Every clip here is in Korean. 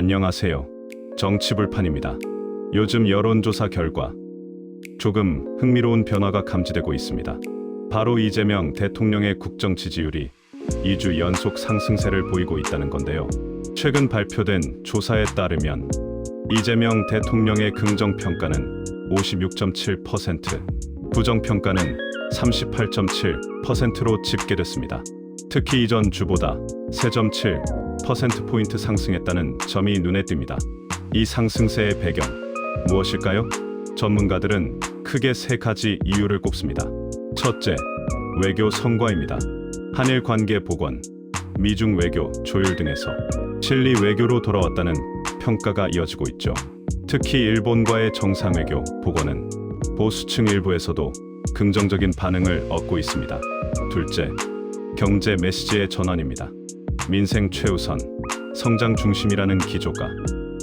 안녕하세요. 정치불판입니다. 요즘 여론조사 결과 조금 흥미로운 변화가 감지되고 있습니다. 바로 이재명 대통령의 국정 지지율이 2주 연속 상승세를 보이고 있다는 건데요. 최근 발표된 조사에 따르면 이재명 대통령의 긍정 평가는 56.7%, 부정 평가는 38.7%로 집계됐습니다. 특히 이전 주보다 3.7% 포인트 상승했다는 점이 눈에 띕니다. 이 상승세의 배경 무엇일까요? 전문가들은 크게 세 가지 이유를 꼽습니다. 첫째, 외교 성과입니다. 한일 관계 복원, 미중 외교 조율 등에서 실리 외교로 돌아왔다는 평가가 이어지고 있죠. 특히 일본과의 정상 외교 복원은 보수층 일부에서도 긍정적인 반응을 얻고 있습니다. 둘째, 경제 메시지의 전환입니다. 민생 최우선, 성장 중심이라는 기조가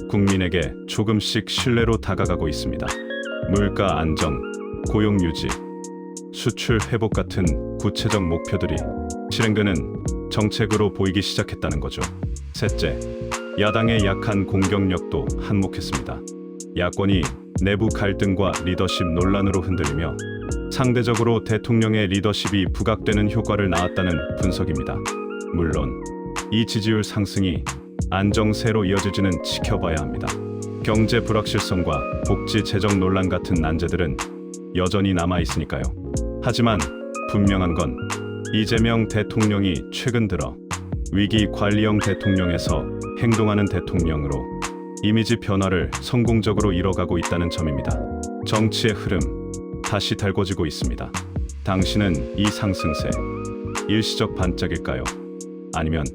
국민에게 조금씩 신뢰로 다가가고 있습니다. 물가 안정, 고용 유지, 수출 회복 같은 구체적 목표들이 실행되는 정책으로 보이기 시작했다는 거죠. 셋째, 야당의 약한 공격력도 한몫했습니다. 야권이 내부 갈등과 리더십 논란으로 흔들리며 상대적으로 대통령의 리더십이 부각되는 효과를 낳았다는 분석입니다. 물론 이 지지율 상승이 안정세로 이어질지는 지켜봐야 합니다. 경제 불확실성과 복지 재정 논란 같은 난제들은 여전히 남아 있으니까요. 하지만 분명한 건 이재명 대통령이 최근 들어 위기 관리형 대통령에서 행동하는 대통령으로 이미지 변화를 성공적으로 이뤄가고 있다는 점입니다. 정치의 흐름 다시 달궈지고 있습니다. 당신은 이 상승세 일시적 반짝일까요? 아니면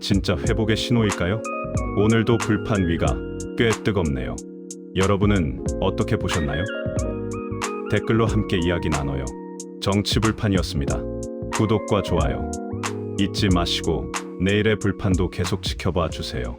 진짜 회복의 신호일까요? 오늘도 불판 위가 꽤 뜨겁네요. 여러분은 어떻게 보셨나요? 댓글로 함께 이야기 나눠요. 정치 불판이었습니다. 구독과 좋아요 잊지 마시고 내일의 불판도 계속 지켜봐 주세요.